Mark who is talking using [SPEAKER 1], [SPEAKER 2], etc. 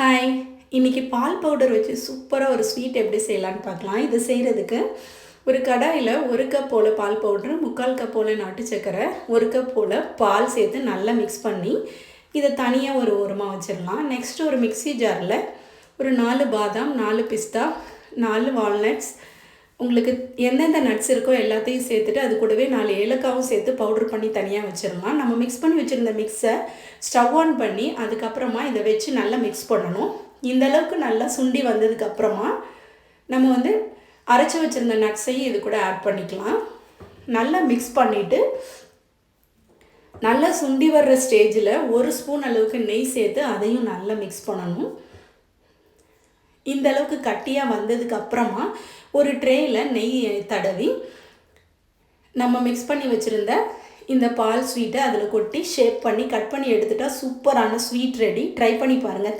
[SPEAKER 1] Hi இன்றைக்கி பால் powder வச்சு சூப்பராக ஒரு ஸ்வீட் எப்படி செய்யலான்னு பார்க்கலாம். இது செய்கிறதுக்கு ஒரு கடாயில் ஒரு கப் போல் பால் பவுட்ரு முக்கால் கப் போல் நாட்டு சக்கரை ஒரு கப் போல் பால் சேர்த்து நல்லா மிக்ஸ் பண்ணி இதை தனியாக ஒரு உரமாக வச்சிடலாம். நெக்ஸ்ட் ஒரு மிக்ஸி ஜாரில் ஒரு நாலு பாதாம் நாலு பிஸ்தா நாலு வால்நட்ஸ் உங்களுக்கு எந்தெந்த நட்ஸ் இருக்கோ எல்லாத்தையும் சேர்த்துட்டு அது கூடவே நாலு ஏலக்காவும் சேர்த்து பவுடர் பண்ணி தனியாக வச்சிடலாம். நம்ம மிக்ஸ் பண்ணி வச்சுருந்த மிக்ஸை ஸ்டவ் ஆன் பண்ணி அதுக்கப்புறமா இதை வச்சு நல்லா மிக்ஸ் பண்ணணும். இந்த அளவுக்கு நல்லா சுண்டி வந்ததுக்கப்புறமா நம்ம வந்து அரைச்சி வச்சுருந்த நட்ஸையும் இது கூட ஆட் பண்ணிக்கலாம். நல்லா மிக்ஸ் பண்ணிவிட்டு நல்லா சுண்டி வர்ற ஸ்டேஜில் ஒரு ஸ்பூன் அளவுக்கு நெய் சேர்த்து அதையும் நல்லா மிக்ஸ் பண்ணணும். இந்த அளவுக்கு கட்டியாக வந்ததுக்கு அப்புறமா ஒரு ட்ரேயில் நெய் தடவி நம்ம மிக்ஸ் பண்ணி வச்சுருந்த இந்த பால் ஸ்வீட்டை அதில் கொட்டி ஷேப் பண்ணி கட் பண்ணி எடுத்துட்டால் சூப்பரான ஸ்வீட் ரெடி ட்ரை பண்ணி பாருங்கள்